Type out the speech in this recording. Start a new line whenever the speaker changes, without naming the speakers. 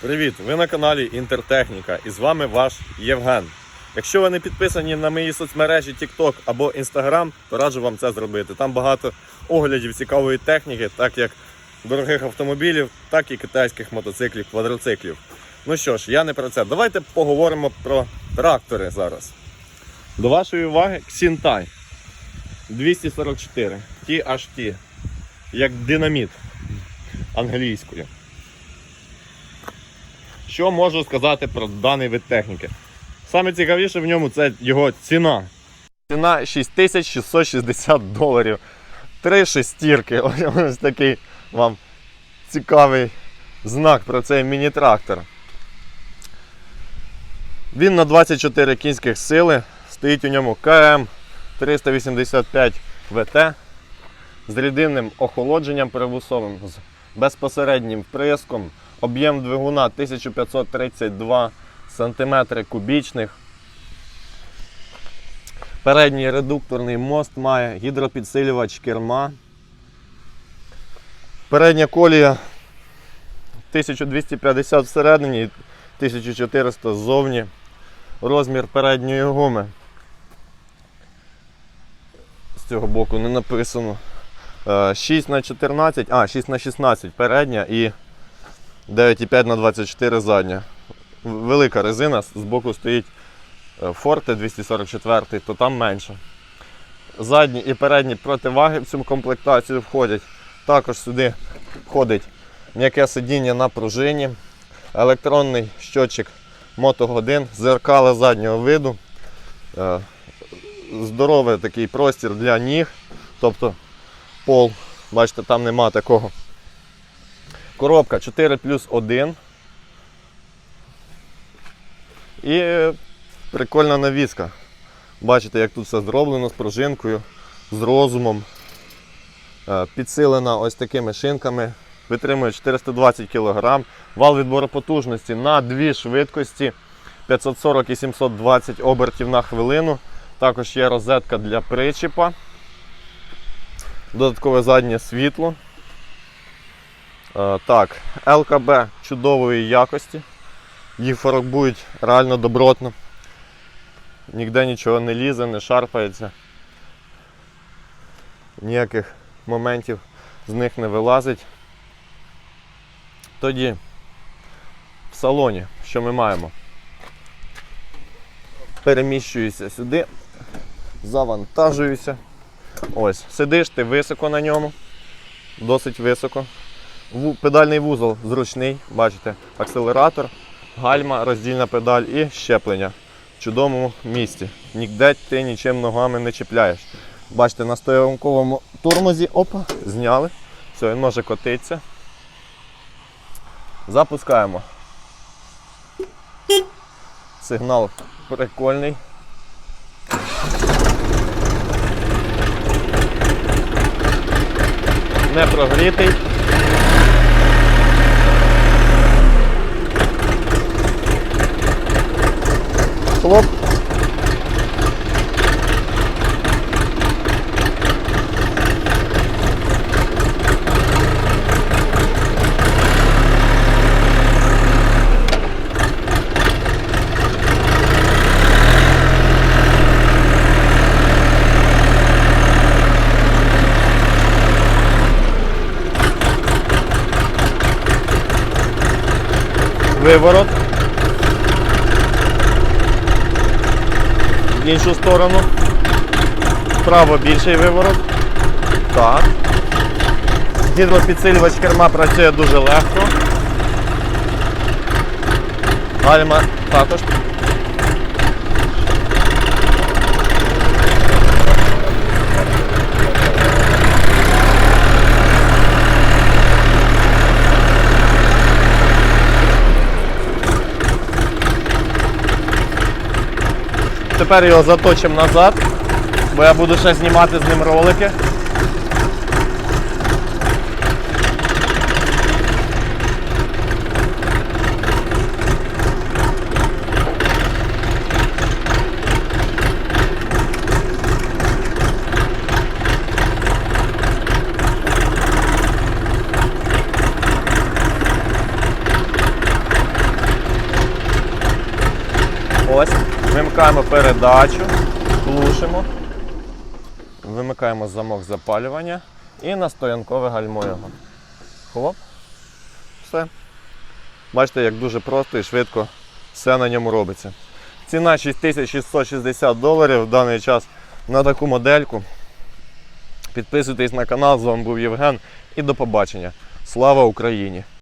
Привіт! Ви на каналі Інтертехніка і з вами ваш Євген. Якщо ви не підписані на мої соцмережі TikTok або Instagram, то раджу вам це зробити. Там багато оглядів цікавої техніки, так як дорогих автомобілів, так і китайських мотоциклів, квадроциклів. Ну що ж, я не про це. Давайте поговоримо про трактори зараз. До вашої уваги Xintai 244 THT, як динаміт англійською. Що можу сказати про даний вид техніки? Саме цікавіше в ньому це його ціна. Ціна 6660 доларів. Три шестірки. Ось ось такий вам цікавий знак про цей міні-трактор. Він на 24 кінських сили. Стоїть у ньому КМ 385 ВТ з рідинним охолодженням перевусовим, з безпосереднім вприском. Об'єм двигуна 1532 см кубічних. Передній редукторний мост має гідропідсилювач керма. Передня колія 1250 всередині, 1400 ззовні. Розмір передньої гуми. З цього боку не написано. Е, 6 на 14, а, 6 на 16 передня і 9,5 на 24 задня. Велика резина, з боку стоїть е, Forte 244, то там менше. Задні і передні противаги в цю комплектацію входять. Також сюди входить м'яке сидіння на пружині, електронний щотчик мотогодин, зеркала заднього виду, е, здоровий такий простір для ніг, тобто пол, бачите, там нема такого. Коробка 4 плюс 1. І прикольна навіска. Бачите, як тут все зроблено з пружинкою, з розумом. Е, Підсилена ось такими шинками. Витримує 420 кг. Вал відбору потужності на дві швидкості 540 і 720 обертів на хвилину. Також є розетка для причіпа. Додаткове заднє світло. Е, Так, ЛКБ чудової якості. Їх фарбують реально добротно. Ніде нічого не лізе, не шарпається. Ніяких моментів з них не вилазить. Тоді в салоні, що ми маємо? Переміщуюся сюди, завантажуюся. Ось, сидиш ти високо на ньому, досить високо. Педальний вузол зручний, бачите, акселератор, гальма, роздільна педаль і щеплення в чудовому місці. Ніде ти нічим ногами не чіпляєш. Бачите, на стоянковому тормозі опа, зняли. Все, він може котитися. Запускаємо. Сигнал прикольний. Не прогрітий. Хлоп. Виворот. В іншу сторону. Вправо більший виворот. Так. Гідропідсилювач керма працює дуже легко. Гальма також. Тепер його заточимо назад, бо я буду ще знімати з ним ролики. Вимикаємо передачу, глушимо. Вимикаємо замок запалювання і на стоянкове гальмо його. Хлоп. Все. Бачите, як дуже просто і швидко все на ньому робиться. Ціна 6660 доларів в даний час на таку модельку. Підписуйтесь на канал, з вами був Євген і до побачення. Слава Україні!